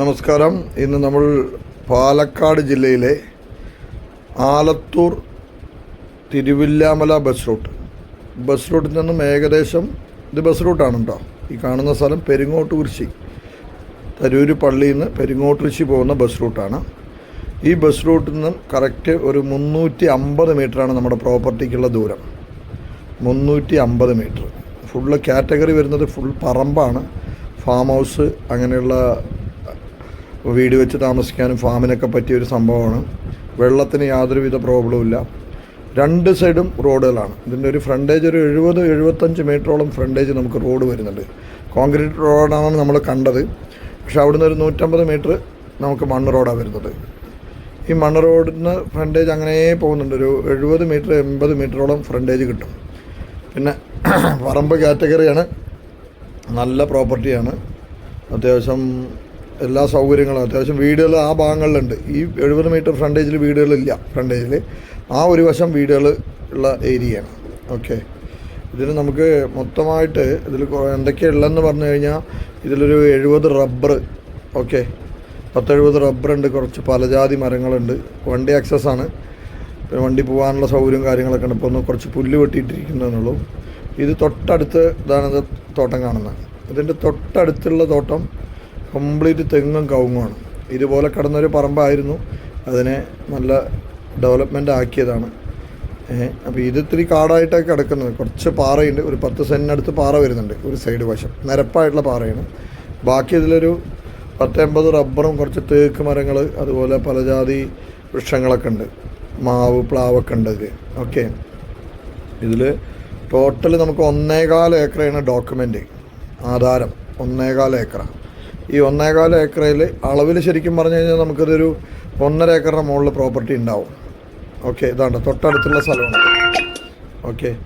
നമസ്കാരം. ഇന്ന് നമ്മൾ പാലക്കാട് ജില്ലയിലെ Alathur Thiruvilwamala bus route bus റൂട്ടിൽ നിന്നും ഏകദേശം ഇത് ബസ് റൂട്ടാണ് കേട്ടോ ഈ കാണുന്ന സ്ഥലം പെരുങ്ങോട്ട് കുരിശി തരൂര് പള്ളിയിൽ നിന്ന് പെരുങ്ങോട്ട് കുരിശി പോകുന്ന ബസ് റൂട്ടാണ് ഈ ബസ് റൂട്ടിൽ നിന്നും കറക്റ്റ് ഒരു മുന്നൂറ്റി അമ്പത് മീറ്ററാണ് നമ്മുടെ പ്രോപ്പർട്ടിക്കുള്ള ദൂരം. മുന്നൂറ്റി അമ്പത് മീറ്റർ ഫുള്ള് കാറ്റഗറി വരുന്നത് ഫുൾ പറമ്പാണ്. ഫാം ഹൗസ് അങ്ങനെയുള്ള വീട് വെച്ച് താമസിക്കാനും ഫാമിനൊക്കെ പറ്റിയ ഒരു സംഭവമാണ്. വെള്ളത്തിന് യാതൊരുവിധ പ്രോബ്ലവും ഇല്ല. രണ്ട് സൈഡും റോഡുകളാണ് ഇതിന്റെ ഒരു ഫ്രണ്ടേജ് ഒരു എഴുപത് എഴുപത്തഞ്ച് മീറ്ററോളം ഫ്രണ്ടേജ് നമുക്ക് റോഡ് വരുന്നുണ്ട്. കോൺക്രീറ്റ് റോഡാണ് നമ്മൾ കണ്ടത്. പക്ഷേ അവിടുന്ന് ഒരു നൂറ്റമ്പത് മീറ്റർ നമുക്ക് മണ്ണ് റോഡാണ് വരുന്നത്. ഈ മണ്ണ് റോഡിന് ഫ്രണ്ടേജ് അങ്ങനെ പോകുന്നുണ്ട്. ഒരു എഴുപത് മീറ്റർ എൺപത് മീറ്ററോളം ഫ്രണ്ടേജ് കിട്ടും. പിന്നെ പറമ്പ് കാറ്റഗറിയാണ് നല്ല പ്രോപ്പർട്ടിയാണ് അത്യാവശ്യം എല്ലാ സൗകര്യങ്ങളും അത്യാവശ്യം വീടുകൾ ആ ഭാഗങ്ങളിലുണ്ട്. ഈ എഴുപത് മീറ്റർ ഫ്രണ്ടേജിൽ വീടുകളില്ല. ഫ്രണ്ടേജിൽ ആ ഒരു വശം വീടുകൾ ഉള്ള ഏരിയയാണ്. ഓക്കെ ഇതിന് നമുക്ക് മൊത്തമായിട്ട് ഇതിൽ എന്തൊക്കെയുള്ളതെന്ന് പറഞ്ഞു കഴിഞ്ഞാൽ ഇതിലൊരു എഴുപത് റബ്ബർ ഓക്കെ പത്തെഴുപത് റബ്ബറുണ്ട് കുറച്ച് പലജാതി മരങ്ങളുണ്ട്. വണ്ടി ആക്സസ് ആണ്. പിന്നെ വണ്ടി പോകാനുള്ള സൗകര്യവും കാര്യങ്ങളൊക്കെ ഉണ്ട്. ഇപ്പോൾ ഒന്ന് കുറച്ച് പുല്ല് വെട്ടിയിട്ടിരിക്കുന്നതെന്നുള്ളൂ ഇത് തൊട്ടടുത്ത് ഇതാണ് ഇത് തോട്ടം കാണുന്നത്. ഇതിന്റെ തൊട്ടടുത്തുള്ള തോട്ടം കംപ്ലീറ്റ് തെങ്ങും കവുങ്ങുമാണ്. ഇതുപോലെ കിടന്നൊരു പറമ്പായിരുന്നു. അതിനെ നല്ല ഡെവലപ്മെന്റ് ആക്കിയതാണ്. അപ്പോൾ ഇത് ഇത്തിരി കാടായിട്ടൊക്കെ കിടക്കുന്നത്. കുറച്ച് പാറയുണ്ട്. ഒരു പത്ത് സെന്റിനടുത്ത് പാറ വരുന്നുണ്ട്. ഒരു സൈഡ് വശം. നിരപ്പായിട്ടുള്ള പാറയാണ്. ബാക്കി ഇതിലൊരു പത്തൊമ്പത് റബ്ബറും കുറച്ച് തേക്ക് മരങ്ങൾ അതുപോലെ പലജാതി വൃക്ഷങ്ങളൊക്കെ ഉണ്ട്. മാവ് പ്ലാവൊക്കെ ഉണ്ട് ഓക്കെ. ഇതിൽ ടോട്ടൽ നമുക്ക് ഒന്നേകാൽ ഏക്കറാണ് ഡോക്യുമെന്റ് ആധാരം. ഒന്നേകാൽ ഏക്കറ. ഈ ഒന്നേകാൽ ഏക്കറയിൽ അളവിൽ ശരിക്കും പറഞ്ഞു കഴിഞ്ഞാൽ നമുക്കിതൊരു ഒന്നര ഏക്കറിന്റെ മുകളിൽ പ്രോപ്പർട്ടി ഉണ്ടാവും. ഓക്കെ ഇതാണ് തൊട്ടടുത്തുള്ള സ്ഥലമാണ്. ഓക്കെ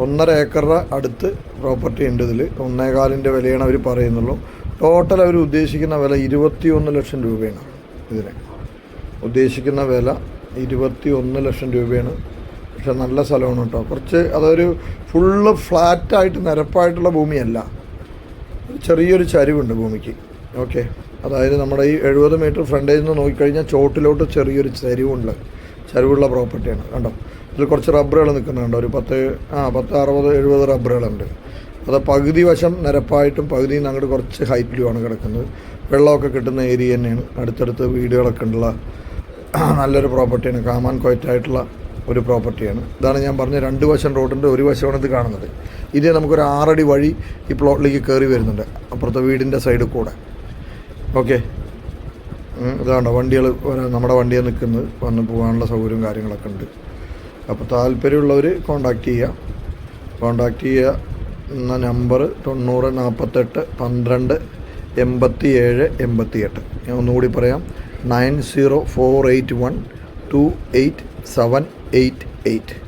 ഒന്നര ഏക്കറുടെ അടുത്ത് പ്രോപ്പർട്ടി ഉണ്ട് ഇതിൽ. ഒന്നേകാലിന്റെ വിലയാണ് അവർ പറയുന്നുള്ളൂ. ടോട്ടൽ അവർ ഉദ്ദേശിക്കുന്ന വില ഇരുപത്തി ഒന്ന് ലക്ഷം രൂപയാണ് ഇതിന്. ഉദ്ദേശിക്കുന്ന വില ഇരുപത്തി ഒന്ന് ലക്ഷം രൂപയാണ്. പക്ഷെ നല്ല സ്ഥലമാണ് കേട്ടോ. കുറച്ച് അതൊരു ഫുള്ള് ഫ്ലാറ്റായിട്ട് നിരപ്പായിട്ടുള്ള ഭൂമിയല്ല. ചെറിയൊരു ചരിവുണ്ട് ഭൂമിക്ക്. ഓക്കെ. അതായത് നമ്മുടെ ഈ എഴുപത് മീറ്റർ ഫ്രണ്ടേജിൽ നിന്ന് നോക്കിക്കഴിഞ്ഞാൽ ചോട്ടിലോട്ട് ചെറിയൊരു ചരിവുണ്ട്. ചരിവുള്ള പ്രോപ്പർട്ടിയാണ്. കണ്ടോ? ഇതിൽ കുറച്ച് റബ്ബറുകൾ നിൽക്കുന്നുണ്ട്. ഒരു പത്ത് ആ പത്ത് അറുപത് എഴുപത് റബ്ബറുകളുണ്ട്. അത് പകുതി വശം നിരപ്പായിട്ടും നിന്ന് അങ്ങോട്ട് കുറച്ച് ഹൈറ്റിലുമാണ് കിടക്കുന്നത്. വെള്ളമൊക്കെ കിട്ടുന്ന ഏരിയ തന്നെയാണ്. അടുത്തടുത്ത് വീടുകളൊക്കെ ഉള്ള നല്ലൊരു പ്രോപ്പർട്ടിയാണ്. കാമാൻ കൊയറ്റായിട്ടുള്ള ഒരു പ്രോപ്പർട്ടിയാണ്. ഇതാണ് ഞാൻ പറഞ്ഞ രണ്ട് വശം റോഡിന്റെ ഒരു വശമാണ് ഇത് കാണുന്നത്. ഇതേ നമുക്കൊരു ആറടി വഴി ഈ പ്ലോട്ടിലേക്ക് കയറി വരുന്നുണ്ട്. അപ്പുറത്തെ വീടിന്റെ സൈഡിൽ കൂടെ. ഓക്കെ ഇതാണ്ടോ വണ്ടികൾ നമ്മുടെ വണ്ടിയെ നിൽക്കുന്നത് വന്ന് പോകാനുള്ള സൗകര്യവും കാര്യങ്ങളൊക്കെ ഉണ്ട്. അപ്പോൾ താല്പര്യമുള്ളവർ കോണ്ടാക്ട് ചെയ്യുക കോണ്ടാക്ട് ചെയ്യുക എന്ന നമ്പർ തൊണ്ണൂറ് നാൽപ്പത്തെട്ട് പന്ത്രണ്ട് എൺപത്തി ഏഴ് എൺപത്തി എട്ട് ഞാൻ ഒന്നുകൂടി പറയാം. Nine zero four eight one two eight seven eight eight